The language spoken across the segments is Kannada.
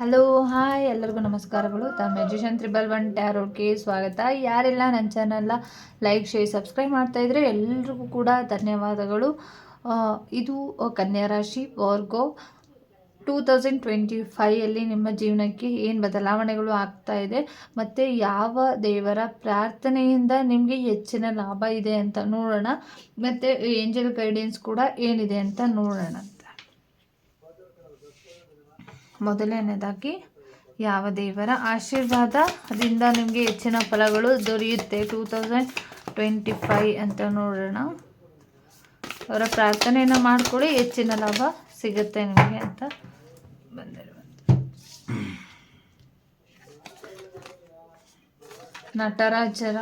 ಹಲೋ ಹಾಯ್ ಎಲ್ಲರಿಗೂ ನಮಸ್ಕಾರಗಳು. ತಮ್ಮ ಮೆಜಿಷನ್ ತ್ರಿಬಲ್ ಒನ್ ಟ್ಯಾರೋಡ್ಗೆ ಸ್ವಾಗತ. ಯಾರೆಲ್ಲ ನನ್ನ ಚಾನಲ್ನ ಲೈಕ್ ಶೇರ್ ಸಬ್ಸ್ಕ್ರೈಬ್ ಮಾಡ್ತಾ ಇದ್ರೆ ಎಲ್ರಿಗೂ ಕೂಡ ಧನ್ಯವಾದಗಳು. ಇದು ಕನ್ಯಾ ರಾಶಿ ವರ್ಗೋ ಟೂ ತೌಸಂಡ್ ಟ್ವೆಂಟಿ ಫೈಯಲ್ಲಿ ನಿಮ್ಮ ಜೀವನಕ್ಕೆ ಏನು ಬದಲಾವಣೆಗಳು ಆಗ್ತಾ ಇದೆ, ಮತ್ತು ಯಾವ ದೇವರ ಪ್ರಾರ್ಥನೆಯಿಂದ ನಿಮಗೆ ಹೆಚ್ಚಿನ ಲಾಭ ಇದೆ ಅಂತ ನೋಡೋಣ. ಮತ್ತು ಏಂಜಲ್ ಗೈಡೆನ್ಸ್ ಕೂಡ ಏನಿದೆ ಅಂತ ನೋಡೋಣ. ಮೊದಲನೇದಾಗಿ ಯಾವ ದೇವರ ಆಶೀರ್ವಾದ ಅದರಿಂದ ನಿಮಗೆ ಹೆಚ್ಚಿನ ಫಲಗಳು ದೊರೆಯುತ್ತೆ? ಟೂ ತೌಸಂಡ್ ಟ್ವೆಂಟಿ ಫೈ ಅಂತ ನೋಡೋಣ. ಅವರ ಪ್ರಾರ್ಥನೆಯನ್ನು ಮಾಡಿಕೊಳ್ಳಿ. ಹೆಚ್ಚಿನ ಲಾಭ ಸಿಗುತ್ತೆ ನಿಮಗೆ ಅಂತ ಬಂದಿರುವಂಥ ನಟರಾಜರ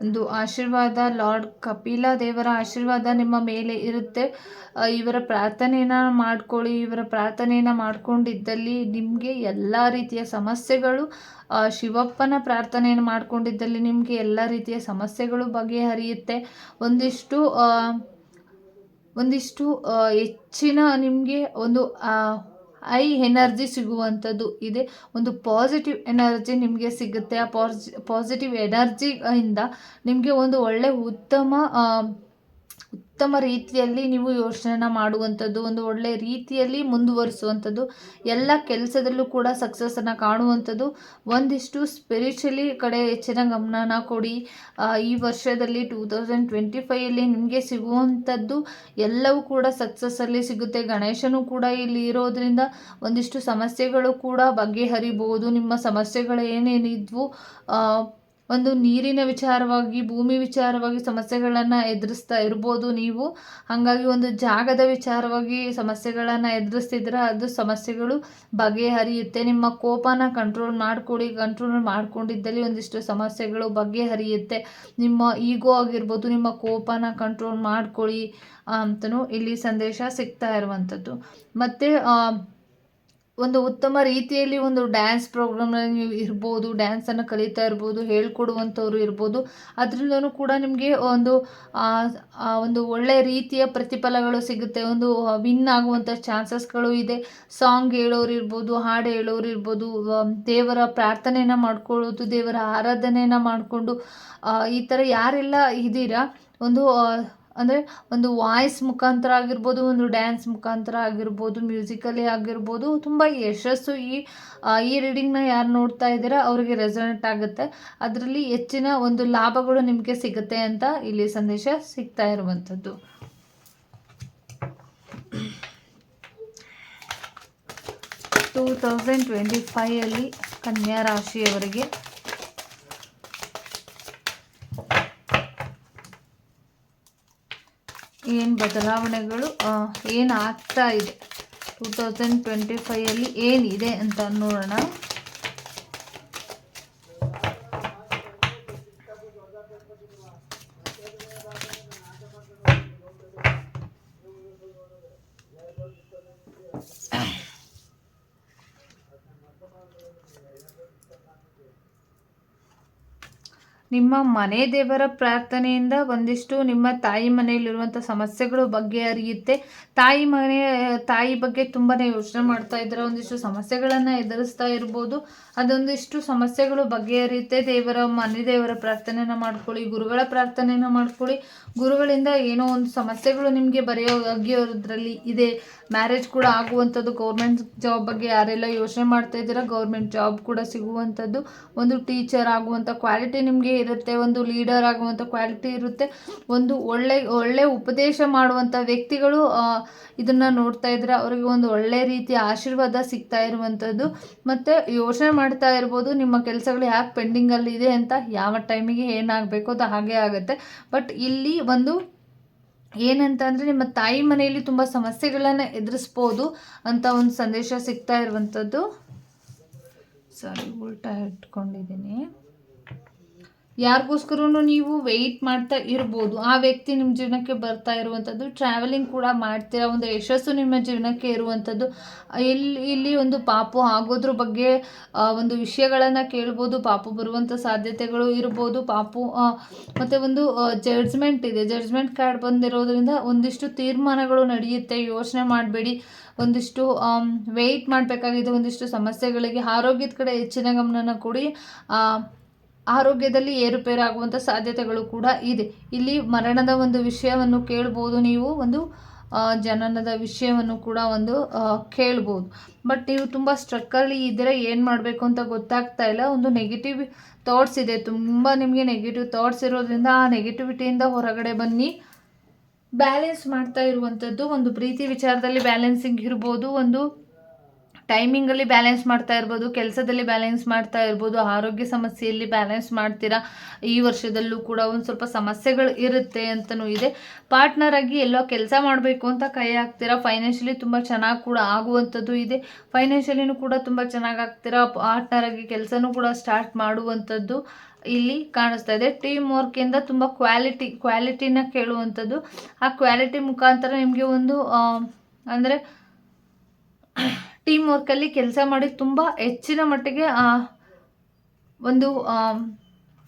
ಒಂದು ಆಶೀರ್ವಾದ. ಲಾರ್ಡ್ ಕಪಿಲ ದೇವರ ಆಶೀರ್ವಾದ ನಿಮ್ಮ ಮೇಲೆ ಇರುತ್ತೆ. ಇವರ ಪ್ರಾರ್ಥನೆಯನ್ನ ಮಾಡ್ಕೊಳ್ಳಿ. ಇವರ ಪ್ರಾರ್ಥನೆಯನ್ನ ಮಾಡ್ಕೊಂಡಿದ್ದಲ್ಲಿ ನಿಮಗೆ ಎಲ್ಲ ರೀತಿಯ ಸಮಸ್ಯೆಗಳು ಶಿವಪ್ಪನ ಪ್ರಾರ್ಥನೆಯನ್ನು ಮಾಡ್ಕೊಂಡಿದ್ದಲ್ಲಿ ನಿಮಗೆ ಎಲ್ಲ ರೀತಿಯ ಸಮಸ್ಯೆಗಳು ಬಗೆಹರಿಯುತ್ತೆ. ಒಂದಿಷ್ಟು ಒಂದಿಷ್ಟು ಹೆಚ್ಚಿನ ನಿಮಗೆ ಒಂದು ಐ ಎನರ್ಜಿ ಸಿಗುವಂಥದ್ದು ಇದೆ. ಒಂದು ಪಾಸಿಟಿವ್ ಎನರ್ಜಿ ನಿಮಗೆ ಸಿಗುತ್ತೆ. ಆ ಪಾಸಿ ಪಾಸಿಟಿವ್ ಎನರ್ಜಿಯಿಂದ ನಿಮಗೆ ಒಂದು ಒಳ್ಳೆ ಉತ್ತಮ ಉತ್ತಮ ರೀತಿಯಲ್ಲಿ ನೀವು ಯೋಚನೆನ ಮಾಡುವಂಥದ್ದು, ಒಂದು ಒಳ್ಳೆ ರೀತಿಯಲ್ಲಿ ಮುಂದುವರಿಸುವಂಥದ್ದು, ಎಲ್ಲ ಕೆಲಸದಲ್ಲೂ ಕೂಡ ಸಕ್ಸಸ್ಸನ್ನು ಕಾಣುವಂಥದ್ದು, ಒಂದಿಷ್ಟು ಸ್ಪಿರಿಚುಲಿ ಕಡೆ ಹೆಚ್ಚಿನ ಗಮನನ ಕೊಡಿ. ಈ ವರ್ಷದಲ್ಲಿ ಟೂ ತೌಸಂಡ್ ಟ್ವೆಂಟಿ ಫೈಯಲ್ಲಿ ನಿಮಗೆ ಸಿಗುವಂಥದ್ದು ಎಲ್ಲವೂ ಕೂಡ ಸಕ್ಸಸ್ಸಲ್ಲಿ ಸಿಗುತ್ತೆ. ಗಣೇಶನು ಕೂಡ ಇಲ್ಲಿ ಇರೋದ್ರಿಂದ ಒಂದಿಷ್ಟು ಸಮಸ್ಯೆಗಳು ಕೂಡ ಬಗೆಹರಿಬೋದು. ನಿಮ್ಮ ಸಮಸ್ಯೆಗಳು ಏನೇನಿದ್ವು ಒಂದು ನೀರಿನ ವಿಚಾರವಾಗಿ, ಭೂಮಿ ವಿಚಾರವಾಗಿ ಸಮಸ್ಯೆಗಳನ್ನು ಎದುರಿಸ್ತಾ ಇರ್ಬೋದು ನೀವು. ಹಾಗಾಗಿ ಒಂದು ಜಾಗದ ವಿಚಾರವಾಗಿ ಸಮಸ್ಯೆಗಳನ್ನು ಎದುರಿಸ್ತಿದ್ರೆ ಅದು ಸಮಸ್ಯೆಗಳು ಬಗೆಹರಿಯುತ್ತೆ. ನಿಮ್ಮ ಕೋಪನ ಕಂಟ್ರೋಲ್ ಮಾಡ್ಕೊಳ್ಳಿ ಕಂಟ್ರೋಲ್ ಮಾಡ್ಕೊಂಡಿದ್ದಲ್ಲಿ ಒಂದಿಷ್ಟು ಸಮಸ್ಯೆಗಳು ಬಗೆಹರಿಯುತ್ತೆ. ನಿಮ್ಮ ಈಗೋ ಆಗಿರ್ಬೋದು, ನಿಮ್ಮ ಕೋಪನ ಕಂಟ್ರೋಲ್ ಮಾಡ್ಕೊಳ್ಳಿ ಅಂತಲೂ ಇಲ್ಲಿ ಸಂದೇಶ ಸಿಗ್ತಾ ಇರುವಂಥದ್ದು. ಮತ್ತು ಒಂದು ಉತ್ತಮ ರೀತಿಯಲ್ಲಿ ಒಂದು ಡ್ಯಾನ್ಸ್ ಪ್ರೋಗ್ರಾಮ್ನಲ್ಲಿ ಇರ್ಬೋದು ಡ್ಯಾನ್ಸನ್ನು ಕಲಿತಾ ಇರ್ಬೋದು, ಹೇಳ್ಕೊಡುವಂಥವ್ರು ಇರ್ಬೋದು, ಅದರಿಂದನೂ ಕೂಡ ನಿಮಗೆ ಒಂದು ಒಂದು ಒಳ್ಳೆಯ ರೀತಿಯ ಪ್ರತಿಫಲಗಳು ಸಿಗುತ್ತೆ, ಒಂದು ವಿನ್ ಆಗುವಂಥ ಚಾನ್ಸಸ್ಗಳು ಇದೆ. ಸಾಂಗ್ ಹೇಳೋರು ಇರ್ಬೋದು, ಹಾಡು ಹೇಳೋರು ಇರ್ಬೋದು ದೇವರ ಪ್ರಾರ್ಥನೆಯನ್ನು ಮಾಡ್ಕೊಳ್ಳೋದು, ದೇವರ ಆರಾಧನೆಯನ್ನು ಮಾಡಿಕೊಂಡು ಈ ಥರ ಯಾರೆಲ್ಲ ಇದ್ದೀರಾ, ಒಂದು ಅಂದರೆ ಒಂದು ವಾಯ್ಸ್ ಮುಖಾಂತರ ಆಗಿರ್ಬೋದು, ಒಂದು ಡ್ಯಾನ್ಸ್ ಮುಖಾಂತರ ಆಗಿರ್ಬೋದು ಮ್ಯೂಸಿಕಲಿ ಆಗಿರ್ಬೋದು, ತುಂಬ ಯಶಸ್ಸು ಈ ಈ ರೀಡಿಂಗ್ನ ಯಾರು ನೋಡ್ತಾ ಇದ್ದೀರಾ ಅವರಿಗೆ ರೆಸನೆಟ್ ಆಗುತ್ತೆ. ಅದರಲ್ಲಿ ಹೆಚ್ಚಿನ ಒಂದು ಲಾಭಗಳು ನಿಮಗೆ ಸಿಗುತ್ತೆ ಅಂತ ಇಲ್ಲಿ ಸಂದೇಶ ಸಿಗ್ತಾ ಇರುವಂಥದ್ದು. ಟೂ ತೌಸಂಡ್ ಟ್ವೆಂಟಿ ಫೈಯಲ್ಲಿ ಕನ್ಯಾ ರಾಶಿಯವರಿಗೆ ಏನು ಬದಲಾವಣೆಗಳು? ಏನು ಆಗ್ತಾ ಇದೆ? ಟೂ ತೌಸಂಡ್ ಟ್ವೆಂಟಿ ಫೈಯಲ್ಲಿ ಏನಿದೆ ಅಂತ ನೋಡೋಣ. ನಿಮ್ಮ ಮನೆ ದೇವರ ಪ್ರಾರ್ಥನೆಯಿಂದ ಒಂದಿಷ್ಟು ನಿಮ್ಮ ತಾಯಿ ಮನೆಯಲ್ಲಿರುವಂಥ ಸಮಸ್ಯೆಗಳು ಅರಿಯುತ್ತೆ. ತಾಯಿ ಮನೆ, ತಾಯಿ ಬಗ್ಗೆ ತುಂಬಾ ಯೋಚನೆ ಮಾಡ್ತಾ ಇದ್ದಾರೆ ಒಂದಿಷ್ಟು ಸಮಸ್ಯೆಗಳನ್ನು ಎದುರಿಸ್ತಾ ಇರ್ಬೋದು. ಅದೊಂದಿಷ್ಟು ಸಮಸ್ಯೆಗಳು ಅರಿಯುತ್ತೆ. ದೇವರ ಮನೆ ದೇವರ ಪ್ರಾರ್ಥನೆನ ಮಾಡ್ಕೊಳ್ಳಿ, ಗುರುಗಳ ಪ್ರಾರ್ಥನೆನ ಮಾಡ್ಕೊಳ್ಳಿ. ಗುರುಗಳಿಂದ ಏನೋ ಒಂದು ಸಮಸ್ಯೆಗಳು ನಿಮಗೆ ಬರೆಯೋ ಇದೆ. ಮ್ಯಾರೇಜ್ ಕೂಡ ಆಗುವಂಥದ್ದು. ಗೌರ್ಮೆಂಟ್ ಜಾಬ್ ಬಗ್ಗೆ ಯಾರೆಲ್ಲ ಯೋಚನೆ ಮಾಡ್ತಾ ಇದ್ದೀರಾ, ಗೌರ್ಮೆಂಟ್ ಜಾಬ್ ಕೂಡ ಸಿಗುವಂಥದ್ದು. ಒಂದು ಟೀಚರ್ ಆಗುವಂಥ ಕ್ವಾಲಿಟಿ ನಿಮಗೆ ಇರುತ್ತೆ, ಒಂದು ಲೀಡರ್ ಆಗುವಂಥ ಕ್ವಾಲಿಟಿ ಇರುತ್ತೆ. ಒಂದು ಒಳ್ಳೆ ಒಳ್ಳೆ ಉಪದೇಶ ಮಾಡುವಂಥ ವ್ಯಕ್ತಿಗಳು ಇದನ್ನು ನೋಡ್ತಾ ಇದ್ರೆ ಅವರಿಗೆ ಒಂದು ಒಳ್ಳೆ ರೀತಿಯ ಆಶೀರ್ವಾದ ಸಿಗ್ತಾ ಇರುವಂಥದ್ದು. ಮತ್ತು ಯೋಚನೆ ಮಾಡ್ತಾ ಇರ್ಬೋದು, ನಿಮ್ಮ ಕೆಲಸಗಳು ಯಾಕೆ ಪೆಂಡಿಂಗಲ್ಲಿ ಇದೆ ಅಂತ, ಯಾವ ಟೈಮಿಗೆ ಏನಾಗಬೇಕು ಅದು ಹಾಗೆ ಆಗುತ್ತೆ. ಬಟ್ ಇಲ್ಲಿ ಒಂದು ಏನಂತ ಅಂದರೆ ನಿಮ್ಮ ತಾಯಿ ಮನೆಯಲ್ಲಿ ತುಂಬ ಸಮಸ್ಯೆಗಳನ್ನು ಎದುರಿಸ್ಬೋದು ಅಂತ ಒಂದು ಸಂದೇಶ ಸಿಗ್ತಾ ಇರುವಂಥದ್ದು ಸಾರಿ ಉಲ್ಟಾ ಇಟ್ಕೊಂಡಿದ್ದೀನಿ. ಯಾರಿಗೋಸ್ಕರನೂ ನೀವು ವೆಯ್ಟ್ ಮಾಡ್ತಾ ಇರ್ಬೋದು. ಆ ವ್ಯಕ್ತಿ ನಿಮ್ಮ ಜೀವನಕ್ಕೆ ಬರ್ತಾ ಇರುವಂಥದ್ದು ಟ್ರಾವೆಲಿಂಗ್ ಕೂಡ ಮಾಡ್ತೀರಾ? ಒಂದು ಯಶಸ್ಸು ನಿಮ್ಮ ಜೀವನಕ್ಕೆ ಇರುವಂಥದ್ದು ಇಲ್ಲಿ ಇಲ್ಲಿ ಒಂದು ಪಾಪು ಆಗೋದ್ರ ಬಗ್ಗೆ ಒಂದು ವಿಷಯಗಳನ್ನು ಕೇಳ್ಬೋದು. ಪಾಪು ಬರುವಂಥ ಸಾಧ್ಯತೆಗಳು ಇರ್ಬೋದು. ಪಾಪು ಮತ್ತು ಒಂದು ಜಡ್ಜ್ಮೆಂಟ್ ಇದೆ. ಜಡ್ಜ್ಮೆಂಟ್ ಕಾರ್ಡ್ ಬಂದಿರೋದ್ರಿಂದ ಒಂದಿಷ್ಟು ತೀರ್ಮಾನಗಳು ನಡೆಯುತ್ತೆ. ಯೋಚನೆ ಮಾಡಬೇಡಿ. ಒಂದಿಷ್ಟು ವೆಯ್ಟ್ ಮಾಡಬೇಕಾಗಿದೆ. ಒಂದಿಷ್ಟು ಸಮಸ್ಯೆಗಳಿಗೆ ಆರೋಗ್ಯದ ಕಡೆ ಹೆಚ್ಚಿನ ಗಮನನ ಕೊಡಿ. ಆರೋಗ್ಯದಲ್ಲಿ ಏರುಪೇರಾಗುವಂಥ ಸಾಧ್ಯತೆಗಳು ಕೂಡ ಇದೆ. ಇಲ್ಲಿ ಮರಣದ ಒಂದು ವಿಷಯವನ್ನು ಕೇಳ್ಬೋದು ನೀವು, ಒಂದು ಜನನದ ವಿಷಯವನ್ನು ಕೂಡ ಒಂದು ಕೇಳ್ಬೋದು. ಬಟ್ ನೀವು ತುಂಬ ಸ್ಟ್ರಕ್ಕಲ್ಲಿ ಇದ್ದರೆ ಏನು ಮಾಡಬೇಕು ಅಂತ ಗೊತ್ತಾಗ್ತಾ ಇಲ್ಲ. ಒಂದು ನೆಗೆಟಿವ್ ಥಾಟ್ಸ್ ಇದೆ. ತುಂಬ ನಿಮಗೆ ನೆಗೆಟಿವ್ ಥಾಟ್ಸ್ ಇರೋದ್ರಿಂದ ಆ ನೆಗೆಟಿವಿಟಿಯಿಂದ ಹೊರಗಡೆ ಬನ್ನಿ. ಬ್ಯಾಲೆನ್ಸ್ ಮಾಡ್ತಾ ಇರುವಂಥದ್ದು ಒಂದು ಪ್ರೀತಿ ವಿಚಾರದಲ್ಲಿ ಬ್ಯಾಲೆನ್ಸಿಂಗ್ ಇರ್ಬೋದು. ಒಂದು ಟೈಮಿಂಗಲ್ಲಿ ಬ್ಯಾಲೆನ್ಸ್ ಮಾಡ್ತಾ ಇರ್ಬೋದು, ಕೆಲಸದಲ್ಲಿ ಬ್ಯಾಲೆನ್ಸ್ ಮಾಡ್ತಾ ಇರ್ಬೋದು, ಆರೋಗ್ಯ ಸಮಸ್ಯೆಯಲ್ಲಿ ಬ್ಯಾಲೆನ್ಸ್ ಮಾಡ್ತೀರಾ? ಈ ವರ್ಷದಲ್ಲೂ ಕೂಡ ಒಂದು ಸ್ವಲ್ಪ ಸಮಸ್ಯೆಗಳು ಇರುತ್ತೆ ಅಂತಲೂ ಇದೆ. ಪಾರ್ಟ್ನರ್ ಆಗಿ ಎಲ್ಲೋ ಕೆಲಸ ಮಾಡಬೇಕು ಅಂತ ಕೈ ಹಾಕ್ತೀರಾ? ಫೈನಾನ್ಷಿಯಲಿ ತುಂಬ ಚೆನ್ನಾಗಿ ಕೂಡ ಆಗುವಂಥದ್ದು ಇದೆ. ಫೈನಾನ್ಷಿಯಲಿನೂ ಕೂಡ ತುಂಬ ಚೆನ್ನಾಗಿ ಆಗ್ತೀರಾ? ಪಾರ್ಟ್ನರ್ ಆಗಿ ಕೆಲಸನೂ ಕೂಡ ಸ್ಟಾರ್ಟ್ ಮಾಡುವಂಥದ್ದು ಇಲ್ಲಿ ಕಾಣಿಸ್ತಾ ಇದೆ. ಟೀಮ್ ವರ್ಕಿಂದ ತುಂಬ ಕ್ವಾಲಿಟಿ, ಕ್ವಾಲಿಟಿನ ಕೇಳುವಂಥದ್ದು. ಆ ಕ್ವಾಲಿಟಿ ಮುಖಾಂತರ ನಿಮಗೆ ಒಂದು ಅಂದರೆ ಟೀಮ್ ವರ್ಕಲ್ಲಿ ಕೆಲಸ ಮಾಡಿ ತುಂಬ ಹೆಚ್ಚಿನ ಮಟ್ಟಿಗೆ ಒಂದು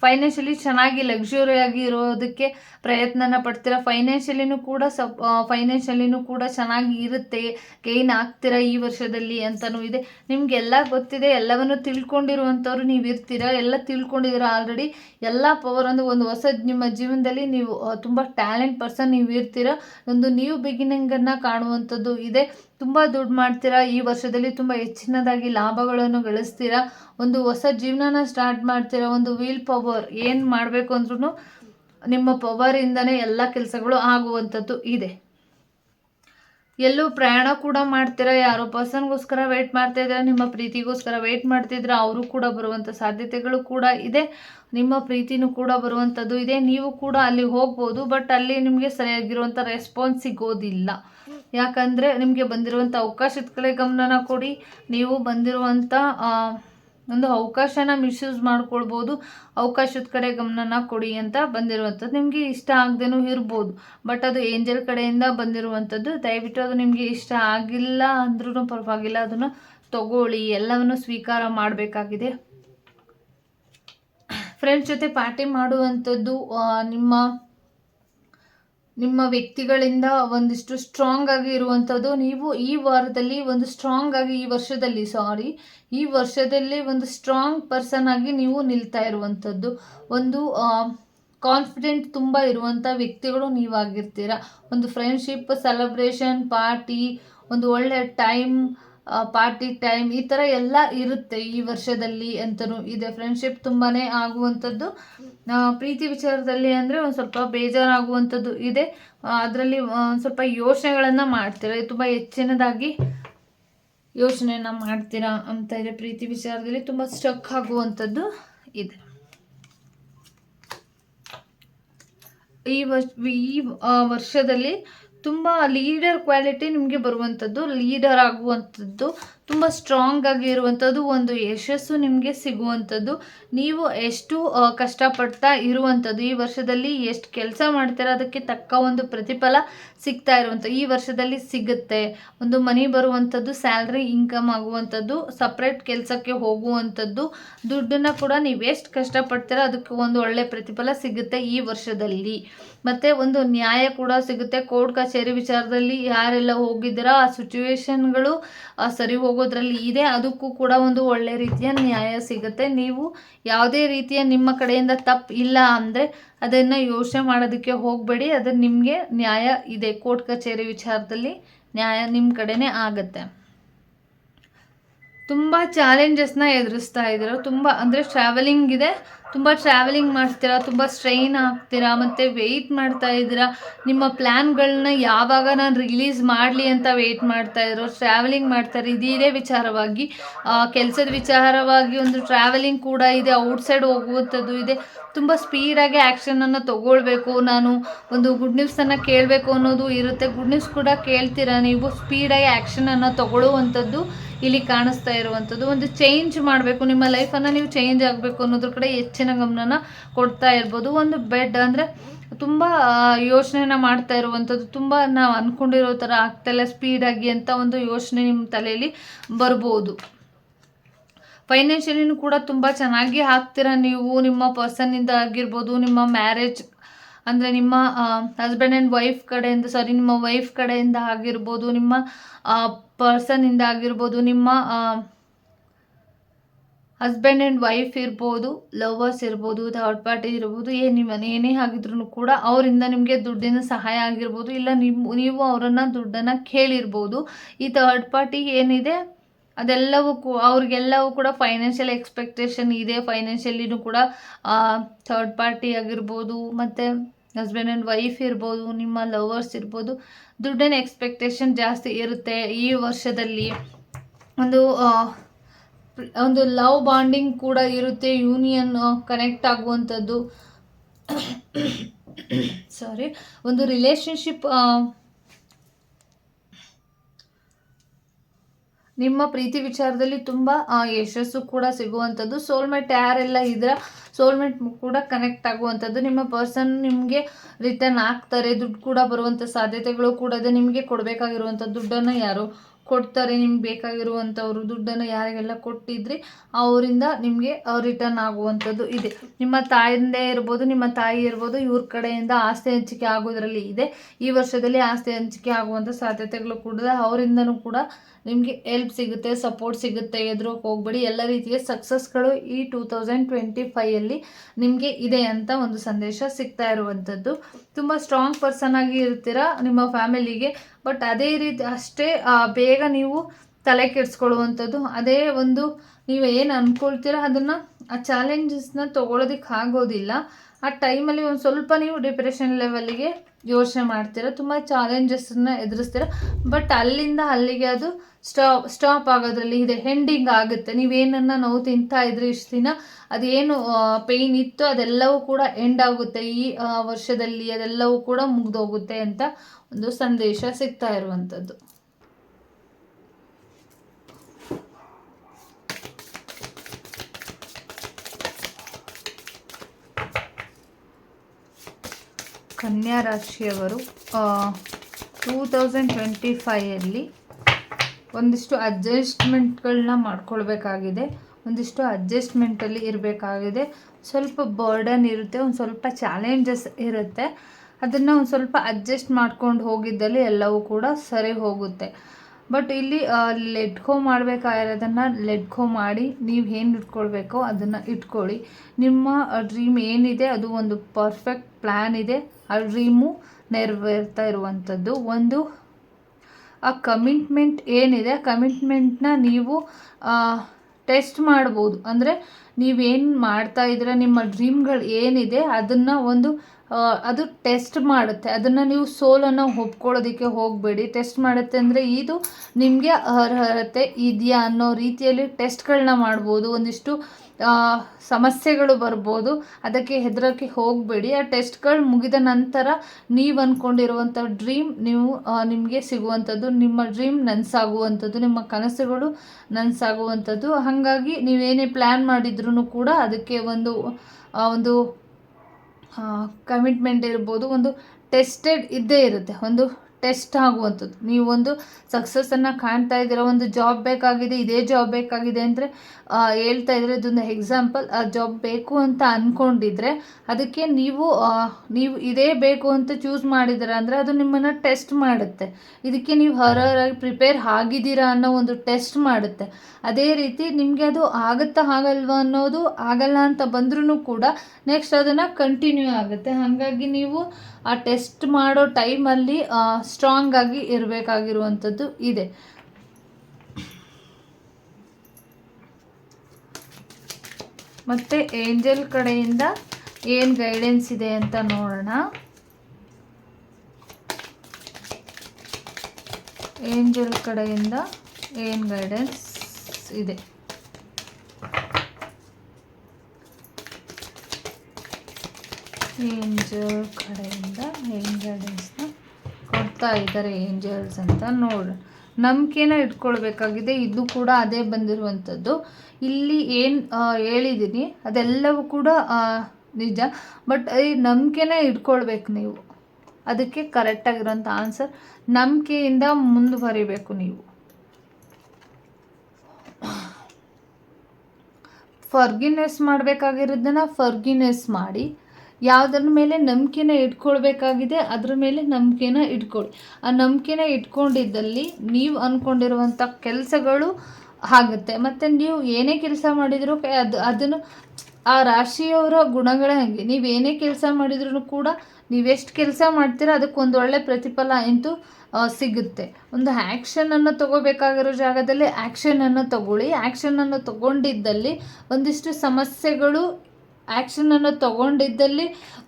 ಫೈನಾನ್ಷಿಯಲಿ ಚೆನ್ನಾಗಿ ಲಕ್ಸುರಿಯಾಗಿ ಇರೋದಕ್ಕೆ ಪ್ರಯತ್ನನ ಪಡ್ತೀರಾ? ಫೈನಾನ್ಷಿಯಲಿನೂ ಕೂಡ ಸಪ್ ಫೈನಾನ್ಷಿಯಲಿನೂ ಕೂಡ ಚೆನ್ನಾಗಿ ಇರುತ್ತೆ ಗೈನ್ ಆಗ್ತೀರಾ ಈ ವರ್ಷದಲ್ಲಿ ಅಂತಲೂ ಇದೆ. ನಿಮಗೆಲ್ಲ ಗೊತ್ತಿದೆ, ಎಲ್ಲವನ್ನು ತಿಳ್ಕೊಂಡಿರುವಂಥವ್ರು ನೀವು ಇರ್ತೀರಾ ಎಲ್ಲ ತಿಳ್ಕೊಂಡಿದ್ದೀರಾ? ಆಲ್ರೆಡಿ ಎಲ್ಲ ಪವರ್ ಒಂದು ಒಂದು ಹೊಸ ನಿಮ್ಮ ಜೀವನದಲ್ಲಿ ನೀವು ತುಂಬ ಟ್ಯಾಲೆಂಟ್ ಪರ್ಸನ್ ನೀವು ಇರ್ತೀರಾ ಒಂದು ನ್ಯೂ ಬಿಗಿನಿಂಗನ್ನು ಕಾಣುವಂಥದ್ದು ಇದೆ. ತುಂಬ ದುಡ್ಡು ಮಾಡ್ತೀರಾ? ಈ ವರ್ಷದಲ್ಲಿ ತುಂಬ ಹೆಚ್ಚಿನದಾಗಿ ಲಾಭಗಳನ್ನು ಗಳಿಸ್ತೀರಾ? ಒಂದು ಹೊಸ ಜೀವನನ ಸ್ಟಾರ್ಟ್ ಮಾಡ್ತೀರಾ? ಒಂದು ವೀಲ್ ಪವರ್ ಏನು ಮಾಡಬೇಕು ಅಂದ್ರೂ ನಿಮ್ಮ ಪವರಿಂದನೇ ಎಲ್ಲ ಕೆಲಸಗಳು ಆಗುವಂಥದ್ದು ಇದೆ. ಎಲ್ಲೂ ಪ್ರಯಾಣ ಕೂಡ ಮಾಡ್ತೀರಾ? ಯಾರೋ ಪರ್ಸನ್ಗೋಸ್ಕರ ವೆಯ್ಟ್ ಮಾಡ್ತಾ ಇದ್ದೀರಾ? ನಿಮ್ಮ ಪ್ರೀತಿಗೋಸ್ಕರ ವೆಯ್ಟ್ ಮಾಡ್ತಿದ್ದೀರಾ ಅವರು ಕೂಡ ಬರುವಂಥ ಸಾಧ್ಯತೆಗಳು ಕೂಡ ಇದೆ. ನಿಮ್ಮ ಪ್ರೀತಿನೂ ಕೂಡ ಬರುವಂಥದ್ದು ಇದೆ. ನೀವು ಕೂಡ ಅಲ್ಲಿ ಹೋಗ್ಬೋದು ಬಟ್ ಅಲ್ಲಿ ನಿಮಗೆ ಸರಿಯಾಗಿರುವಂಥ ರೆಸ್ಪಾನ್ಸ್ ಸಿಗೋದಿಲ್ಲ. ಯಾಕಂದರೆ ನಿಮಗೆ ಬಂದಿರುವಂಥ ಅವಕಾಶದ ಕಡೆ ಗಮನನ ಕೊಡಿ. ನೀವು ಬಂದಿರುವಂಥ ಒಂದು ಅವಕಾಶನ ಮಿಸ್ಯೂಸ್ ಮಾಡ್ಕೊಳ್ಬೋದು. ಅವಕಾಶದ ಕಡೆ ಗಮನನ ಕೊಡಿ ಅಂತ ಬಂದಿರುವಂಥದ್ದು ನಿಮಗೆ ಇಷ್ಟ ಆಗದೇನೂ ಇರ್ಬೋದು. ಬಟ್ ಅದು ಏಂಜಲ್ ಕಡೆಯಿಂದ ಬಂದಿರುವಂಥದ್ದು, ದಯವಿಟ್ಟು ಅದು ನಿಮಗೆ ಇಷ್ಟ ಆಗಿಲ್ಲ ಅಂದ್ರೂ ಪರವಾಗಿಲ್ಲ, ಅದನ್ನು ತಗೊಳ್ಳಿ, ಎಲ್ಲವನ್ನು ಸ್ವೀಕಾರ ಮಾಡಬೇಕಾಗಿದೆ. ಫ್ರೆಂಡ್ಸ್ ಜೊತೆ ಪಾರ್ಟಿ ಮಾಡುವಂಥದ್ದು ನಿಮ್ಮ ನಿಮ್ಮ ವ್ಯಕ್ತಿಗಳಿಂದ ಒಂದಿಷ್ಟು ಸ್ಟ್ರಾಂಗ್ ಆಗಿ ಇರುವಂಥದ್ದು ನೀವು ಈ ವಾರದಲ್ಲಿ ಒಂದು ಸ್ಟ್ರಾಂಗ್ ಆಗಿ ಈ ವರ್ಷದಲ್ಲಿ ಸಾರಿ ಈ ವರ್ಷದಲ್ಲಿ ಒಂದು ಸ್ಟ್ರಾಂಗ್ ಪರ್ಸನ್ ಆಗಿ ನೀವು ನಿಲ್ತಾ ಇರುವಂಥದ್ದು ಒಂದು ಕಾನ್ಫಿಡೆಂಟ್ ತುಂಬ ಇರುವಂಥ ವ್ಯಕ್ತಿಗಳು ನೀವಾಗಿರ್ತೀರ. ಒಂದು ಫ್ರೆಂಡ್ಶಿಪ್ ಸೆಲೆಬ್ರೇಷನ್ ಪಾರ್ಟಿ ಒಂದು ಒಳ್ಳೆ ಟೈಮ್ ಪಾರ್ಟಿ ಟೈಮ್ ಈ ಥರ ಎಲ್ಲ ಇರುತ್ತೆ ಈ ವರ್ಷದಲ್ಲಿ ಅಂತಲೂ ಇದೆ. ಫ್ರೆಂಡ್ಶಿಪ್ ತುಂಬಾ ಆಗುವಂಥದ್ದು. ಪ್ರೀತಿ ವಿಚಾರದಲ್ಲಿ ಅಂದರೆ ಒಂದು ಸ್ವಲ್ಪ ಬೇಜಾರಾಗುವಂಥದ್ದು ಇದೆ. ಅದರಲ್ಲಿ ಒಂದು ಸ್ವಲ್ಪ ಯೋಚನೆಗಳನ್ನು ಮಾಡ್ತೀರಾ? ತುಂಬ ಹೆಚ್ಚಿನದಾಗಿ ಯೋಚನೆಯನ್ನು ಮಾಡ್ತೀರಾ ಅಂತ ಇದೆ. ಪ್ರೀತಿ ವಿಚಾರದಲ್ಲಿ ತುಂಬ ಸ್ಟಕ್ ಆಗುವಂಥದ್ದು ಇದೆ. ಈ ವರ್ಷ, ಈ ವರ್ಷದಲ್ಲಿ ತುಂಬ ಲೀಡರ್ ಕ್ವಾಲಿಟಿ ನಿಮಗೆ ಬರುವಂಥದ್ದು ಲೀಡರ್ ಆಗುವಂಥದ್ದು ತುಂಬ ಸ್ಟ್ರಾಂಗ್ ಆಗಿರುವಂಥದ್ದು ಒಂದು ಯಶಸ್ಸು ನಿಮಗೆ ಸಿಗುವಂಥದ್ದು ನೀವು ಎಷ್ಟು ಕಷ್ಟಪಡ್ತಾ ಇರುವಂಥದ್ದು ಈ ವರ್ಷದಲ್ಲಿ ಎಷ್ಟು ಕೆಲಸ ಮಾಡ್ತೀರಾ, ಅದಕ್ಕೆ ತಕ್ಕ ಒಂದು ಪ್ರತಿಫಲ ಸಿಗ್ತಾ ಇರುವಂಥದ್ದು ಈ ವರ್ಷದಲ್ಲಿ ಸಿಗುತ್ತೆ. ಒಂದು ಮನಿ ಬರುವಂಥದ್ದು ಸ್ಯಾಲ್ರಿ ಇನ್ಕಮ್ ಆಗುವಂಥದ್ದು ಸಪ್ರೇಟ್ ಕೆಲಸಕ್ಕೆ ಹೋಗುವಂಥದ್ದು ದುಡ್ಡನ್ನು ಕೂಡ ನೀವು ಎಷ್ಟು ಕಷ್ಟಪಡ್ತೀರಾ, ಅದಕ್ಕೆ ಒಂದು ಒಳ್ಳೆ ಪ್ರತಿಫಲ ಸಿಗುತ್ತೆ ಈ ವರ್ಷದಲ್ಲಿ. ಮತ್ತು ಒಂದು ನ್ಯಾಯ ಕೂಡ ಸಿಗುತ್ತೆ. ಕೋರ್ಟ್ ಕಚೇರಿ ವಿಚಾರದಲ್ಲಿ ಯಾರೆಲ್ಲ ಹೋಗಿದ್ದೀರಾ, ಆ ಸಿಚುವೇಶನ್ಗಳು ಸರಿ ಹೋಗೋದ್ರಲ್ಲಿ ಇದೆ, ಅದಕ್ಕೂ ಕೂಡ ಒಂದು ಒಳ್ಳೆ ರೀತಿಯ ನ್ಯಾಯ ಸಿಗುತ್ತೆ. ನೀವು ಯಾವುದೇ ರೀತಿಯ ನಿಮ್ಮ ಕಡೆಯಿಂದ ತಪ್ಪು ಇಲ್ಲ ಅಂದರೆ ಅದನ್ನು ಯೋಚನೆ ಮಾಡೋದಕ್ಕೆ ಹೋಗಬೇಡಿ. ಅದು ನಿಮಗೆ ನ್ಯಾಯ ಇದೆ. ಕೋರ್ಟ್ ಕಚೇರಿ ವಿಚಾರದಲ್ಲಿ ನ್ಯಾಯ ನಿಮ್ಮ ಕಡೆನೇ ಆಗುತ್ತೆ. ತುಂಬ ಚಾಲೆಂಜಸ್ನ ಎದುರಿಸ್ತಾ ಇದ್ದೀರ? ತುಂಬ ಅಂದರೆ ಟ್ರಾವೆಲಿಂಗ್ ಇದೆ, ತುಂಬ ಟ್ರಾವೆಲಿಂಗ್ ಮಾಡ್ತೀರಾ? ತುಂಬ ಸ್ಟ್ರೈನ್ ಆಗ್ತೀರಾ? ಮತ್ತು ವೆಯ್ಟ್ ಮಾಡ್ತಾ ಇದ್ದೀರಾ? ನಿಮ್ಮ ಪ್ಲ್ಯಾನ್ಗಳನ್ನ ಯಾವಾಗ ನಾನು ರಿಲೀಸ್ ಮಾಡಲಿ ಅಂತ ವೆಯ್ಟ್ ಮಾಡ್ತಾ ಇದ್ರು? ಟ್ರಾವೆಲಿಂಗ್ ಮಾಡ್ತಾರೆ ಇದೇ ವಿಚಾರವಾಗಿ ಕೆಲಸದ ವಿಚಾರವಾಗಿ ಒಂದು ಟ್ರಾವೆಲಿಂಗ್ ಕೂಡ ಇದೆ ಔಟ್ಸೈಡ್ ಹೋಗುವಂಥದ್ದು ಇದೆ. ತುಂಬ ಸ್ಪೀಡಾಗಿ ಆ್ಯಕ್ಷನನ್ನು ತೊಗೊಳ್ಬೇಕು. ನಾನು ಒಂದು ಗುಡ್ ನ್ಯೂಸನ್ನು ಕೇಳಬೇಕು ಅನ್ನೋದು ಇರುತ್ತೆ. ಗುಡ್ ನ್ಯೂಸ್ ಕೂಡ ಕೇಳ್ತೀರಾ ನೀವು? ಸ್ಪೀಡಾಗಿ ಆ್ಯಕ್ಷನನ್ನು ತಗೊಳ್ಳುವಂಥದ್ದು ಇಲ್ಲಿ ಕಾಣಿಸ್ತಾ ಇರುವಂಥದ್ದು ಒಂದು ಚೇಂಜ್ ಮಾಡಬೇಕು. ನಿಮ್ಮ ಲೈಫನ್ನು ನೀವು ಚೇಂಜ್ ಆಗಬೇಕು ಅನ್ನೋದ್ರ ಕಡೆ ಹೆಚ್ಚಿನ ಗಮನನ ಕೊಡ್ತಾ ಇರ್ಬೋದು. ಒಂದು ಬೆಡ್ ಅಂದರೆ ತುಂಬ ಯೋಚನೆನ ಮಾಡ್ತಾ ಇರುವಂಥದ್ದು ತುಂಬ ನಾವು ಅಂದ್ಕೊಂಡಿರೋ ಥರ ಆಗ್ತಾಯಿಲ್ಲ ಸ್ಪೀಡಾಗಿ ಅಂತ ಒಂದು ಯೋಚನೆ ನಿಮ್ಮ ತಲೆಯಲ್ಲಿ ಬರ್ಬೋದು. ಫೈನಾನ್ಷಿಯಲಿನೂ ಕೂಡ ತುಂಬ ಚೆನ್ನಾಗಿ ಹಾಕ್ತೀರಾ ನೀವು. ನಿಮ್ಮ ಪರ್ಸನ್ನಿಂದ ಆಗಿರ್ಬೋದು, ನಿಮ್ಮ ಮ್ಯಾರೇಜ್ ಅಂದರೆ ನಿಮ್ಮ ಹಸ್ಬೆಂಡ್ ಆ್ಯಂಡ್ ವೈಫ್ ಕಡೆಯಿಂದ ಸಾರಿ ನಿಮ್ಮ ವೈಫ್ ಕಡೆಯಿಂದ ಆಗಿರ್ಬೋದು, ನಿಮ್ಮ ಪರ್ಸನಿಂದ ಆಗಿರ್ಬೋದು, ನಿಮ್ಮ ಹಸ್ಬೆಂಡ್ ಆ್ಯಂಡ್ ವೈಫ್ ಇರ್ಬೋದು ಲವರ್ಸ್ ಇರ್ಬೋದು ಥರ್ಡ್ ಪಾರ್ಟಿ ಇರ್ಬೋದು ಏನು ನಿಮ್ಮ ಏನೇ ಆಗಿದ್ರು ಕೂಡ ಅವರಿಂದ ನಿಮಗೆ ದುಡ್ಡಿನ ಸಹಾಯ ಆಗಿರ್ಬೋದು, ಇಲ್ಲ ನಿಮ್ಮ ನೀವು ಅವರನ್ನು ದುಡ್ಡನ್ನು ಕೇಳಿರ್ಬೋದು. ಈ ಥರ್ಡ್ ಪಾರ್ಟಿ ಏನಿದೆ, ಅದೆಲ್ಲವೂ ಕೂ, ಅವ್ರಿಗೆಲ್ಲವೂ ಕೂಡ ಫೈನಾನ್ಷಿಯಲ್ ಎಕ್ಸ್ಪೆಕ್ಟೇಷನ್ ಇದೆ. ಫೈನಾನ್ಷಿಯಲಿನೂ ಕೂಡ ಥರ್ಡ್ ಪಾರ್ಟಿ ಆಗಿರ್ಬೋದು, ಮತ್ತು ಹಸ್ಬೆಂಡ್ ಆ್ಯಂಡ್ ವೈಫ್ ಇರ್ಬೋದು, ನಿಮ್ಮ ಲವರ್ಸ್ ಇರ್ಬೋದು ದುಡ್ಡಿನ ಎಕ್ಸ್ಪೆಕ್ಟೇಷನ್ ಜಾಸ್ತಿ ಇರುತ್ತೆ ಈ ವರ್ಷದಲ್ಲಿ. ಒಂದು ಒಂದು ಲವ್ ಬಾಂಡಿಂಗ್ ಕೂಡ ಇರುತ್ತೆ ಯೂನಿಯನ್ ಕನೆಕ್ಟ್ ಆಗುವಂಥದ್ದು. ಸಾರಿ ಒಂದು ರಿಲೇಶನ್ಶಿಪ್ ನಿಮ್ಮ ಪ್ರೀತಿ ವಿಚಾರದಲ್ಲಿ ತುಂಬ ಯಶಸ್ಸು ಕೂಡ ಸಿಗುವಂಥದ್ದು. ಸೋಲ್ಮೇಟ್ ಯಾರೆಲ್ಲ ಇದ್ರೆ ಸೋಲ್ಮೇಟ್ ಕೂಡ ಕನೆಕ್ಟ್ ಆಗುವಂಥದ್ದು. ನಿಮ್ಮ ಪರ್ಸನ್ ನಿಮಗೆ ರಿಟರ್ನ್ ಹಾಕ್ತಾರೆ ದುಡ್ಡು ಕೂಡ ಬರುವಂಥ ಸಾಧ್ಯತೆಗಳು ಕೂಡ ಇದೆ. ನಿಮಗೆ ಕೊಡಬೇಕಾಗಿರುವಂಥ ದುಡ್ಡನ್ನು ಯಾರು ಕೊಡ್ತಾರೆ? ನಿಮ್ಗೆ ಬೇಕಾಗಿರುವಂಥವ್ರು ದುಡ್ಡನ್ನು ಯಾರಿಗೆಲ್ಲ ಕೊಟ್ಟಿದ್ರಿ, ಅವರಿಂದ ನಿಮಗೆ ರಿಟರ್ನ್ ಆಗುವಂಥದ್ದು ಇದೆ. ನಿಮ್ಮ ತಾಯಿಂದೇ ಇರ್ಬೋದು, ನಿಮ್ಮ ತಾಯಿ ಇರ್ಬೋದು, ಇವ್ರ ಕಡೆಯಿಂದ ಆಸ್ತಿ ಹಂಚಿಕೆ ಆಗೋದ್ರಲ್ಲಿ ಇದೆ. ಈ ವರ್ಷದಲ್ಲಿ ಆಸ್ತಿ ಹಂಚಿಕೆ ಆಗುವಂಥ ಸಾಧ್ಯತೆಗಳು ಕೂಡ ಅವರಿಂದನೂ ಕೂಡ ನಿಮಗೆ ಎಲ್ಪ್ ಸಿಗುತ್ತೆ ಸಪೋರ್ಟ್ ಸಿಗುತ್ತೆ, ಎದುರೋಕೆ ಹೋಗ್ಬೇಡಿ. ಎಲ್ಲ ರೀತಿಯ ಸಕ್ಸಸ್ಗಳು ಈ ಟೂ ತೌಸಂಡ್ ಟ್ವೆಂಟಿ ಫೈಯಲ್ಲಿ ನಿಮಗೆ ಇದೆ ಅಂತ ಒಂದು ಸಂದೇಶ ಸಿಗ್ತಾ ಇರುವಂಥದ್ದು. ತುಂಬ ಸ್ಟ್ರಾಂಗ್ ಪರ್ಸನ್ ಆಗಿ ಇರ್ತೀರ ನಿಮ್ಮ ಫ್ಯಾಮಿಲಿಗೆ ಬಟ್ ಅದೇ ರೀತಿ ಅಷ್ಟೇ ಬೇಗ ನೀವು ತಲೆ ಕೆಡಿಸ್ಕೊಳ್ಳುವಂಥದ್ದು. ಅದೇ ಒಂದು ನೀವು ಏನು ಅಂದ್ಕೊಳ್ತೀರ ಅದನ್ನು, ಆ ಚಾಲೆಂಜಸ್ನ ತೊಗೊಳೋದಕ್ಕೆ ಆಗೋದಿಲ್ಲ. ಆ ಟೈಮಲ್ಲಿ ಒಂದು ಸ್ವಲ್ಪ ನೀವು ಡಿಪ್ರೆಷನ್ ಲೆವೆಲ್ಗೆ ಯೋಚನೆ ಮಾಡ್ತೀರ, ತುಂಬ ಚಾಲೆಂಜಸ್ನ ಎದುರಿಸ್ತೀರ ಬಟ್ ಅಲ್ಲಿಂದ ಅಲ್ಲಿಗೆ ಅದು ಸ್ಟಾಪ್ ಸ್ಟಾಪ್ ಆಗೋದ್ರಲ್ಲಿ ಇದೆ ಹೆಂಡಿಂಗ್ ಆಗುತ್ತೆ. ನೀವೇನನ್ನು ನೋವು ತಿಂತಾ ಇದ್ರಿ ಇಷ್ಟು ದಿನ, ಅದೇನು ಪೇಯ್ನ್ ಇತ್ತು ಅದೆಲ್ಲವೂ ಕೂಡ ಎಂಡ್ ಆಗುತ್ತೆ. ಈ ವರ್ಷದಲ್ಲಿ ಅದೆಲ್ಲವೂ ಕೂಡ ಮುಗ್ದೋಗುತ್ತೆ ಅಂತ ಒಂದು ಸಂದೇಶ ಸಿಗ್ತಾ ಇರುವಂಥದ್ದು ಕನ್ಯಾ ರಾಶಿಯವರು ಟೂ ತೌಸಂಡ್ ಟ್ವೆಂಟಿ ಫೈಯಲ್ಲಿ ಒಂದಿಷ್ಟು ಅಡ್ಜಸ್ಟ್ಮೆಂಟ್ಗಳನ್ನ ಮಾಡ್ಕೊಳ್ಬೇಕಾಗಿದೆ. ಒಂದಿಷ್ಟು ಅಡ್ಜಸ್ಟ್ಮೆಂಟಲ್ಲಿ ಇರಬೇಕಾಗಿದೆ. ಸ್ವಲ್ಪ ಬರ್ಡನ್ ಇರುತ್ತೆ, ಒಂದು ಸ್ವಲ್ಪ ಚಾಲೆಂಜಸ್ ಇರುತ್ತೆ. ಅದನ್ನು ಒಂದು ಸ್ವಲ್ಪ ಅಡ್ಜಸ್ಟ್ ಮಾಡ್ಕೊಂಡು ಹೋಗಿದ್ದಲ್ಲಿ ಎಲ್ಲವೂ ಕೂಡ ಸರಿ ಹೋಗುತ್ತೆ. ಬಟ್ ಇಲ್ಲಿ ಲೆಟ್ಕೋ ಮಾಡಬೇಕಾಗಿರೋದನ್ನು ಲೆಟ್ಕೋ ಮಾಡಿ, ನೀವು ಏನು ಇಟ್ಕೊಳ್ಬೇಕೋ ಅದನ್ನು ಇಟ್ಕೊಳ್ಳಿ. ನಿಮ್ಮ ಡ್ರೀಮ್ ಏನಿದೆ, ಅದು ಒಂದು ಪರ್ಫೆಕ್ಟ್ ಪ್ಲ್ಯಾನ್ ಇದೆ. ಆ ಡ್ರೀಮು ನೆರವೇರ್ತಾ ಇರುವಂಥದ್ದು. ಒಂದು, ಆ ಕಮಿಟ್ಮೆಂಟ್ ಏನಿದೆ? ಆ ಕಮಿಟ್ಮೆಂಟ್ನ ನೀವು ಟೆಸ್ಟ್ ಮಾಡ್ಬೋದು. ಅಂದರೆ ನೀವೇನು ಮಾಡ್ತಾ ಇದ್ರೆ ನಿಮ್ಮ ಡ್ರೀಮ್ಗಳು ಏನಿದೆ, ಅದನ್ನು ಒಂದು ಅದು ಟೆಸ್ಟ್ ಮಾಡುತ್ತೆ. ಅದನ್ನು ನೀವು ಸೋಲನ್ನು ಒಪ್ಕೊಳ್ಳೋದಕ್ಕೆ ಹೋಗಬೇಡಿ. ಟೆಸ್ಟ್ ಮಾಡುತ್ತೆ ಅಂದರೆ ಇದು ನಿಮಗೆ ಅರ್ಹತೆ ಇದೆಯಾ ಅನ್ನೋ ರೀತಿಯಲ್ಲಿ ಟೆಸ್ಟ್ಗಳನ್ನ ಮಾಡ್ಬೋದು. ಒಂದಿಷ್ಟು ಸಮಸ್ಯೆಗಳು ಬರ್ಬೋದು. ಅದಕ್ಕೆ ಹೆದರಕ್ಕೆ ಹೋಗಬೇಡಿ. ಆ ಟೆಸ್ಟ್ಗಳು ಮುಗಿದ ನಂತರ ನೀವು ಅಂದ್ಕೊಂಡಿರುವಂಥ ಡ್ರೀಮ್ ನೀವು ನಿಮಗೆ ಸಿಗುವಂಥದ್ದು, ನಿಮ್ಮ ಡ್ರೀಮ್ ನನಸಾಗುವಂಥದ್ದು, ನಿಮ್ಮ ಕನಸುಗಳು ನನಸಾಗುವಂಥದ್ದು. ಹಾಗಾಗಿ ನೀವೇನೇ ಪ್ಲ್ಯಾನ್ ಮಾಡಿದ್ರೂ ಕೂಡ ಅದಕ್ಕೆ ಒಂದು ಒಂದು ಕಮಿಟ್ಮೆಂಟ್ ಇರ್ಬೋದು. ಒಂದು ಟೆಸ್ಟೆಡ್ ಇದ್ದೇ ಇರುತ್ತೆ. ಒಂದು ಟೆಸ್ಟ್ ಆಗುವಂಥದ್ದು. ನೀವೊಂದು ಸಕ್ಸಸ್ಸನ್ನು ಕಾಣ್ತಾ ಇದ್ದೀರ, ಒಂದು ಜಾಬ್ ಬೇಕಾಗಿದೆ, ಇದೇ ಜಾಬ್ ಬೇಕಾಗಿದೆ ಅಂದರೆ ಹೇಳ್ತಾ ಇದ್ರೆ ಇದೊಂದು ಎಕ್ಸಾಂಪಲ್ ಆ ಜಾಬ್ ಬೇಕು ಅಂತ ಅಂದ್ಕೊಂಡಿದ್ರೆ ಅದಕ್ಕೆ ನೀವು ನೀವು ಇದೇ ಬೇಕು ಅಂತ ಚೂಸ್ ಮಾಡಿದ್ದೀರ ಅಂದರೆ ಅದು ನಿಮ್ಮನ್ನು ಟೆಸ್ಟ್ ಮಾಡುತ್ತೆ. ಇದಕ್ಕೆ ನೀವು ಹರರಾಗಿ ಪ್ರಿಪೇರ್ ಆಗಿದ್ದೀರಾ ಅನ್ನೋ ಒಂದು ಟೆಸ್ಟ್ ಮಾಡುತ್ತೆ. ಅದೇ ರೀತಿ ನಿಮಗೆ ಅದು ಆಗುತ್ತಾ ಆಗಲ್ವಾ ಅನ್ನೋದು ಆಗಲ್ಲ ಅಂತ ಬಂದ್ರೂ ಕೂಡ ನೆಕ್ಸ್ಟ್ ಅದನ್ನು ಕಂಟಿನ್ಯೂ ಆಗುತ್ತೆ. ಹಾಗಾಗಿ ನೀವು ಆ ಟೆಸ್ಟ್ ಮಾಡೋ ಟೈಮಲ್ಲಿ ಸ್ಟ್ರಾಂಗ್ ಆಗಿ ಇರಬೇಕಾಗಿರುವಂಥದ್ದು ಇದೆ. ಮತ್ತು ಏಂಜಲ್ ಕಡೆಯಿಂದ ಏನು ಗೈಡೆನ್ಸ್ ಇದೆ ಅಂತ ನೋಡೋಣ. ಏಂಜಲ್ ಕಡೆಯಿಂದ ಏನು ಗೈಡೆನ್ಸ್ ಇದೆ. ಏಂಜಲ್ ಕಡೆಯಿಂದ ಏಂಜಲ್ಸ್ನ ಕೊಡ್ತಾ ಇದ್ದಾರೆ ಏಂಜಲ್ಸ್ ಅಂತ ನೋಡ. ನಂಬಿಕೆನ ಇಟ್ಕೊಳ್ಬೇಕಾಗಿದೆ. ಇದು ಕೂಡ ಅದೇ ಬಂದಿರುವಂಥದ್ದು. ಇಲ್ಲಿ ಏನು ಹೇಳಿದ್ದೀನಿ ಅದೆಲ್ಲವೂ ಕೂಡ ನಿಜ. ಬಟ್ ಈ ನಂಬಿಕೆನ ಇಟ್ಕೊಳ್ಬೇಕು ನೀವು. ಅದಕ್ಕೆ ಕರೆಕ್ಟಾಗಿರೋಂಥ ಆನ್ಸರ್ ನಂಬಿಕೆಯಿಂದ ಮುಂದುವರಿಬೇಕು ನೀವು. ಫರ್ಗಿನೆಸ್ ಮಾಡಬೇಕಾಗಿರೋದನ್ನ ಫರ್ಗಿನೆಸ್ ಮಾಡಿ. ಯಾವುದ್ರ ಮೇಲೆ ನಂಬಿಕೆನ ಇಟ್ಕೊಳ್ಬೇಕಾಗಿದೆ, ಅದ್ರ ಮೇಲೆ ನಂಬಿಕೆನ ಇಟ್ಕೊಳ್ಳಿ ಆ ನಂಬಿಕೆನ ಇಟ್ಕೊಂಡಿದ್ದಲ್ಲಿ ನೀವು ಅಂದ್ಕೊಂಡಿರುವಂಥ ಕೆಲಸಗಳು ಆಗುತ್ತೆ. ಮತ್ತು ನೀವು ಏನೇ ಕೆಲಸ ಮಾಡಿದರೂ ಅದು, ಅದನ್ನು ಆ ರಾಶಿಯವರ ಗುಣಗಳೇ ಹಾಗೆ. ನೀವು ಏನೇ ಕೆಲಸ ಮಾಡಿದ್ರೂ ಕೂಡ ನೀವೆಷ್ಟು ಕೆಲಸ ಮಾಡ್ತೀರಾ ಅದಕ್ಕೊಂದು ಒಳ್ಳೆ ಪ್ರತಿಫಲ ಅಂತೂ ಸಿಗುತ್ತೆ. ಒಂದು ಆ್ಯಕ್ಷನನ್ನು ತಗೋಬೇಕಾಗಿರೋ ಜಾಗದಲ್ಲಿ ಆ್ಯಕ್ಷನನ್ನು ತಗೊಳ್ಳಿ. ಆ್ಯಕ್ಷನನ್ನು ತಗೊಂಡಿದ್ದಲ್ಲಿ ಒಂದಿಷ್ಟು ಸಮಸ್ಯೆಗಳು ಆ್ಯಕ್ಷನನ್ನು ತಗೊಂಡಿದ್ದಲ್ಲಿ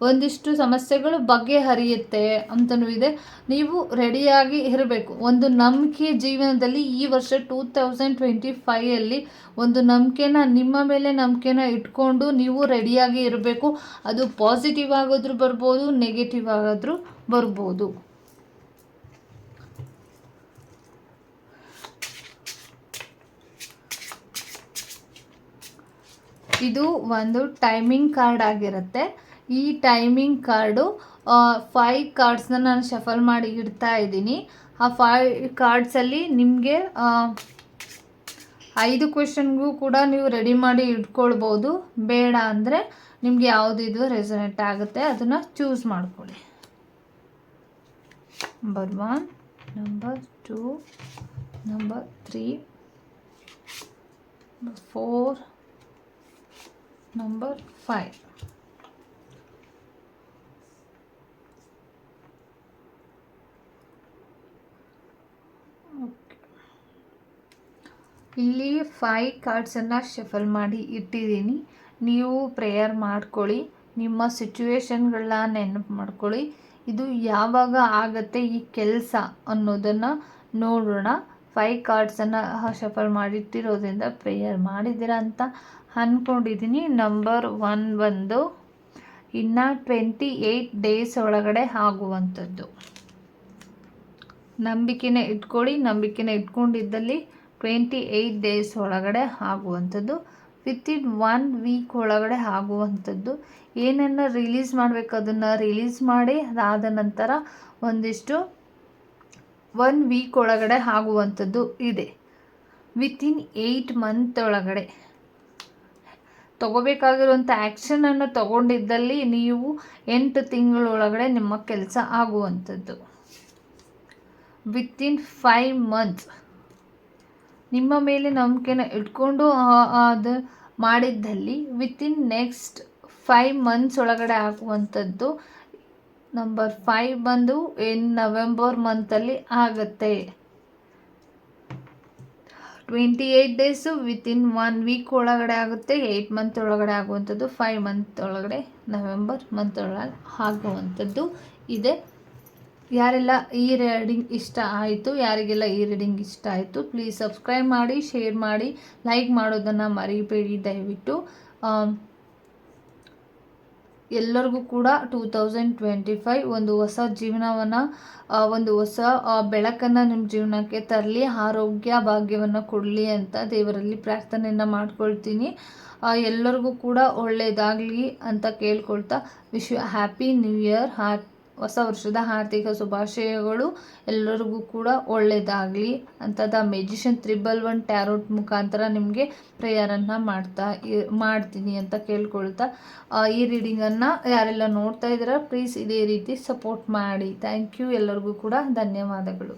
ಒಂದಿಷ್ಟು ಸಮಸ್ಯೆಗಳು ಬಗೆಹರಿಯುತ್ತೆ ಅಂತಲೂ ಇದೆ. ನೀವು ರೆಡಿಯಾಗಿ ಇರಬೇಕು. ಒಂದು ನಂಬಿಕೆ ಜೀವನದಲ್ಲಿ ಈ ವರ್ಷ ಟೂ ತೌಸಂಡ್ ಟ್ವೆಂಟಿ ಫೈಯಲ್ಲಿ ಒಂದು ನಂಬಿಕೆನ, ನಿಮ್ಮ ಮೇಲೆ ನಂಬಿಕೆನ ಇಟ್ಕೊಂಡು ನೀವು ರೆಡಿಯಾಗಿ ಇರಬೇಕು. ಅದು ಪಾಸಿಟಿವ್ ಆಗೋದ್ರೂ ಬರ್ಬೋದು, ನೆಗೆಟಿವ್ ಆಗೋದ್ರೂ ಬರ್ಬೋದು. ಇದು ಒಂದು ಟೈಮಿಂಗ್ ಕಾರ್ಡ್ ಆಗಿರುತ್ತೆ. ಈ ಟೈಮಿಂಗ್ ಕಾರ್ಡು ಫೈವ್ ಕಾರ್ಡ್ಸ್ನ ನಾನು ಶಫಲ್ ಮಾಡಿ ಇಡ್ತಾ ಇದ್ದೀನಿ. ಆ ಫೈವ್ ಕಾರ್ಡ್ಸಲ್ಲಿ ನಿಮಗೆ ಐದು ಕ್ವೆಶನ್ಗೂ ಕೂಡ ನೀವು ರೆಡಿ ಮಾಡಿ ಇಟ್ಕೊಳ್ಬೋದು. ಬೇಡ ಅಂದರೆ ಯಾವುದು ಯಾವುದಿದು ರೆಸನೆಟ್ ಆಗುತ್ತೆ ಅದನ್ನು ಚೂಸ್ ಮಾಡ್ಕೊಳ್ಳಿ. Number one number two number three four number 5 ಇಲ್ಲಿ ಫೈ ಕಾರ್ಡ್ಸನ್ನು ಶಫಲ್ ಮಾಡಿ ಇಟ್ಟಿದ್ದೀನಿ. ನೀವು ಪ್ರೇಯರ್ ಮಾಡ್ಕೊಳ್ಳಿ. ನಿಮ್ಮ ಸಿಚುವೇಶನ್ಗಳನ್ನ ನೆನಪು ಮಾಡ್ಕೊಳ್ಳಿ. ಇದು ಯಾವಾಗ ಆಗತ್ತೆ ಈ ಕೆಲಸ ಅನ್ನೋದನ್ನು ನೋಡೋಣ. ಫೈ ಕಾರ್ಡ್ಸನ್ನು ಶಫಲ್ ಮಾಡಿಟ್ಟಿರೋದ್ರಿಂದ ಪ್ರೇಯರ್ ಮಾಡಿದ್ದೀರಾ ಅಂತ ಅಂದ್ಕೊಂಡಿದ್ದೀನಿ ನಂಬರ್ ಒನ್ ಬಂದು ಇನ್ನು ಟ್ವೆಂಟಿ ಏಯ್ಟ್ ಡೇಸ್ ಒಳಗಡೆ ಆಗುವಂಥದ್ದು. ನಂಬಿಕೆನೇ ಇಟ್ಕೊಳ್ಳಿ, ನಂಬಿಕೆನೇ ಇಟ್ಕೊಂಡಿದ್ದಲ್ಲಿ ಟ್ವೆಂಟಿ ಏಯ್ಟ್ ಡೇಸ್ ಒಳಗಡೆ ಆಗುವಂಥದ್ದು. ವಿತಿನ್ ಒನ್ ವೀಕ್ ಒಳಗಡೆ ಆಗುವಂಥದ್ದು. ಏನನ್ನು ರಿಲೀಸ್ ಮಾಡಬೇಕು, ಅದನ್ನು ರಿಲೀಸ್ ಮಾಡಿ, ಅದಾದ ನಂತರ ಒಂದಿಷ್ಟು ಒನ್ ವೀಕ್ ಒಳಗಡೆ ಆಗುವಂಥದ್ದು ಇದೆ. ವಿತಿನ್ ಏಯ್ಟ್ ಮಂತ್ ಒಳಗಡೆ. ತಗೋಬೇಕಾಗಿರುವಂಥ ಆ್ಯಕ್ಷನನ್ನು ತಗೊಂಡಿದ್ದಲ್ಲಿ ನೀವು ಎಂಟು ತಿಂಗಳೊಳಗಡೆ ನಿಮ್ಮ ಕೆಲಸ ಆಗುವಂಥದ್ದು. ವಿತಿನ್ ಫೈವ್ ಮಂತ್ಸ್ ನಿಮ್ಮ ಮೇಲೆ ನಂಬಿಕೆನ ಇಟ್ಕೊಂಡು ಅದು ಮಾಡಿದ್ದಲ್ಲಿ ವಿತಿನ್ ನೆಕ್ಸ್ಟ್ ಫೈವ್ ಮಂತ್ಸ್ ಒಳಗಡೆ ಆಗುವಂಥದ್ದು ನಂಬರ್ ಫೈವ್ ಬಂದು ಇನ್ ನವೆಂಬರ್ ಮಂತಲ್ಲಿ ಆಗುತ್ತೆ. Twenty eight days within one week ಒಳಗಡೆ ಆಗುತ್ತೆ ಏಯ್ಟ್ ಮಂತ್ ಒಳಗಡೆ ಆಗುವಂಥದ್ದು ಫೈವ್ ಮಂತ್ ಒಳಗಡೆ ನವೆಂಬರ್ ಮಂತ್ ಒಳಗೆ ಆಗುವಂಥದ್ದು ಇದೆ. ಯಾರೆಲ್ಲ ಈ ರೀಡಿಂಗ್ ಇಷ್ಟ ಆಯಿತು, ಯಾರಿಗೆಲ್ಲ ಈ ರೀಡಿಂಗ್ ಇಷ್ಟ ಆಯಿತು ಪ್ಲೀಸ್ ಸಬ್ಸ್ಕ್ರೈಬ್ ಮಾಡಿ ಶೇರ್ ಮಾಡಿ ಲೈಕ್ ಮಾಡೋದನ್ನು ಮರಿಬೇಡಿ ದಯವಿಟ್ಟು. ಎಲ್ಲರಿಗೂ ಕೂಡ ಟೂ ತೌಸಂಡ್ ಟ್ವೆಂಟಿ ಫೈವ್ ಒಂದು ಹೊಸ ಜೀವನವನ್ನು ಒಂದು ಹೊಸ ಬೆಳಕನ್ನು ನಿಮ್ಮ ಜೀವನಕ್ಕೆ ತರಲಿ, ಆರೋಗ್ಯ ಭಾಗ್ಯವನ್ನು ಕೊಡಲಿ ಅಂತ ದೇವರಲ್ಲಿ ಪ್ರಾರ್ಥನೆಯನ್ನು ಮಾಡ್ಕೊಳ್ತೀನಿ. ಎಲ್ಲರಿಗೂ ಕೂಡ ಒಳ್ಳೆಯದಾಗಲಿ ಅಂತ ಕೇಳ್ಕೊಳ್ತಾ ವಿಶ್ ಹ್ಯಾಪಿ ನ್ಯೂ ಇಯರ್ ಹ್ಯಾ ಹೊಸ ವರ್ಷದ ಆರ್ಥಿಕ ಶುಭಾಶಯಗಳು. ಎಲ್ಲರಿಗೂ ಕೂಡ ಒಳ್ಳೆಯದಾಗಲಿ ಅಂತ the magician triple one tarot ಮುಖಾಂತರ ನಿಮಗೆ ಪ್ರೇಯರನ್ನು ಮಾಡ್ತಾ ಮಾಡ್ತೀನಿ ಅಂತ ಕೇಳ್ಕೊಳ್ತಾ ಈ ರೀಡಿಂಗನ್ನು ಯಾರೆಲ್ಲ ನೋಡ್ತಾ ಇದ್ದೀರಾ ಪ್ಲೀಸ್ ಇದೇ ರೀತಿ ಸಪೋರ್ಟ್ ಮಾಡಿ. ಥ್ಯಾಂಕ್ ಯು ಎಲ್ಲರಿಗೂ ಕೂಡ ಧನ್ಯವಾದಗಳು.